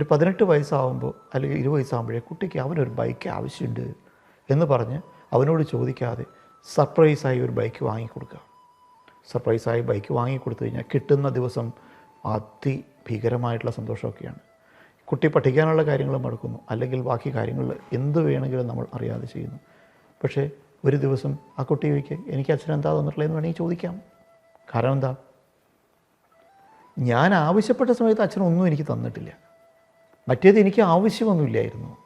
ഒരു പതിനെട്ട് വയസ്സാകുമ്പോൾ അല്ലെങ്കിൽ ഇരുപത് വയസ്സാകുമ്പോഴേ കുട്ടിക്ക് അവനൊരു ബൈക്ക് ആവശ്യമുണ്ട് എന്ന് പറഞ്ഞ് അവനോട് ചോദിക്കാതെ സർപ്രൈസായി ഒരു ബൈക്ക് വാങ്ങിക്കൊടുക്കുക. സർപ്രൈസായി ബൈക്ക് വാങ്ങിക്കൊടുത്തു കഴിഞ്ഞാൽ കിട്ടുന്ന ദിവസം അതി അതിഭീകരമായിട്ടുള്ള സന്തോഷമൊക്കെയാണ്. കുട്ടി പഠിക്കാനുള്ള കാര്യങ്ങൾ മടക്കുന്നു. അല്ലെങ്കിൽ ബാക്കി കാര്യങ്ങൾ എന്ത് വേണമെങ്കിലും നമ്മൾ അറിയാതെ ചെയ്യുന്നു. പക്ഷേ ഒരു ദിവസം ആ കുട്ടി ചോദിക്കുക എനിക്ക് അച്ഛൻ എന്താ തന്നിട്ടുള്ളതെന്ന് വേണമെങ്കിൽ ചോദിക്കാം. കാരണം എന്താ? ഞാൻ ആവശ്യപ്പെട്ട സമയത്ത് അച്ഛനൊന്നും എനിക്ക് തന്നിട്ടില്ല. മറ്റേത് എനിക്ക് ആവശ്യമൊന്നുമില്ലായിരുന്നു.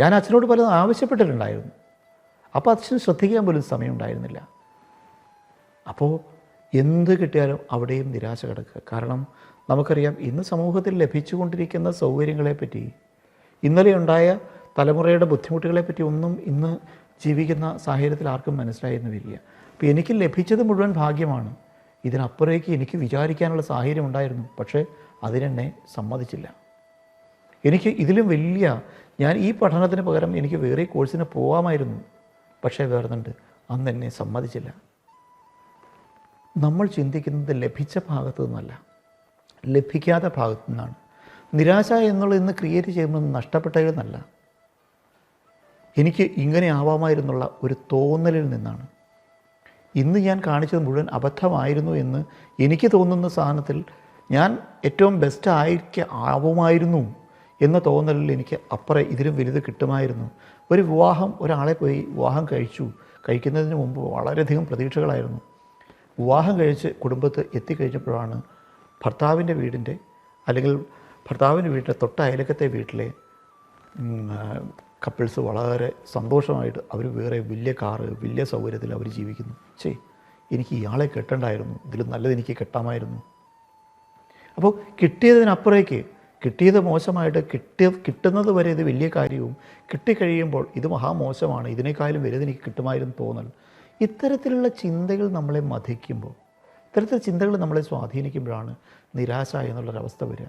ഞാൻ അച്ഛനോട് പലതും ആവശ്യപ്പെട്ടിട്ടുണ്ടായിരുന്നു. അപ്പോൾ അച്ഛൻ ശ്രദ്ധിക്കാൻ പോലും സമയമുണ്ടായിരുന്നില്ല. അപ്പോൾ എന്ത് കിട്ടിയാലും അവിടെയും നിരാശ കിടക്കുക. കാരണം നമുക്കറിയാം ഇന്ന് സമൂഹത്തിൽ ലഭിച്ചുകൊണ്ടിരിക്കുന്ന സൗകര്യങ്ങളെപ്പറ്റി ഇന്നലെ ഉണ്ടായ തലമുറയുടെ ബുദ്ധിമുട്ടുകളെപ്പറ്റി ഒന്നും ഇന്ന് ജീവിക്കുന്ന സാഹചര്യത്തിൽ ആർക്കും മനസ്സിലായിരുന്നു വരിക അപ്പോൾ എനിക്ക് ലഭിച്ചത് മുഴുവൻ ഭാഗ്യമാണ്. ഇതിനപ്പുറേക്ക് എനിക്ക് വിചാരിക്കാനുള്ള സാഹചര്യം ഉണ്ടായിരുന്നു. പക്ഷേ അതിനെന്നെ സമ്മതിച്ചില്ല. എനിക്ക് ഇതിലും വലിയ ഞാൻ ഈ പഠനത്തിന് പകരം എനിക്ക് വേറെ കോഴ്സിന് പോകാമായിരുന്നു പക്ഷേ വേർന്നുണ്ട് അന്ന് എന്നെ സമ്മതിച്ചില്ല. നമ്മൾ ചിന്തിക്കുന്നത് ലഭിച്ച ഭാഗത്തു നിന്നല്ല. ലഭിക്കാത്ത ഭാഗത്തു നിന്നാണ്. നിരാശ എന്നുള്ളത് ഇന്ന് ക്രിയേറ്റ് ചെയ്യുമ്പോൾ നഷ്ടപ്പെട്ടതെന്നല്ല എനിക്ക് ഇങ്ങനെ ആവാമായിരുന്നുള്ള ഒരു തോന്നലിൽ നിന്നാണ്. ഇന്ന് ഞാൻ കാണിച്ചത് മുഴുവൻ അബദ്ധമായിരുന്നു എന്ന് എനിക്ക് തോന്നുന്ന സാധനത്തിൽ ഞാൻ ഏറ്റവും ബെസ്റ്റ് ആയിരിക്ക ആവുമായിരുന്നു. എന്ന തോന്നലിൽ എനിക്ക് അപ്പുറം ഇതിലും വലുത് കിട്ടുമായിരുന്നു. ഒരു വിവാഹം ഒരാളെ പോയി വിവാഹം കഴിച്ചു. കഴിക്കുന്നതിന് മുമ്പ് വളരെയധികം പ്രതീക്ഷകളായിരുന്നു. വിവാഹം കഴിച്ച് കുടുംബത്ത് എത്തിക്കഴിഞ്ഞപ്പോഴാണ് ഭർത്താവിന്റെ വീടിന്റെ അല്ലെങ്കിൽ ഭർത്താവിന്റെ വീട്ടിലെ തൊട്ട അയലക്കത്തെ വീട്ടിലെ കപ്പിൾസ് വളരെ സന്തോഷമായിട്ട് അവർ വേറെ വലിയ കാറ് വലിയ സൗകര്യത്തിൽ അവർ ജീവിക്കുന്നു. ചേ എനിക്ക് ഇയാളെ കെട്ടണ്ടായിരുന്നു. ഇതിലും നല്ലത് എനിക്ക് കെട്ടാമായിരുന്നു. അപ്പോൾ കിട്ടിയതിനപ്പുറേക്ക് കിട്ടിയത് മോശമായിട്ട് കിട്ടിയ കിട്ടുന്നത് വരെ ഇത് വലിയ കാര്യവും കിട്ടിക്കഴിയുമ്പോൾ ഇത് മഹാമോശമാണ്. ഇതിനേക്കാളും വലുത് എനിക്ക് കിട്ടുമായിരുന്നു തോന്നൽ. ഇത്തരത്തിലുള്ള ചിന്തകൾ നമ്മളെ മതിക്കുമ്പോൾ ഇത്തരത്തിലുള്ള ചിന്തകൾ നമ്മളെ സ്വാധീനിക്കുമ്പോഴാണ് നിരാശ എന്നുള്ളൊരവസ്ഥ വരിക.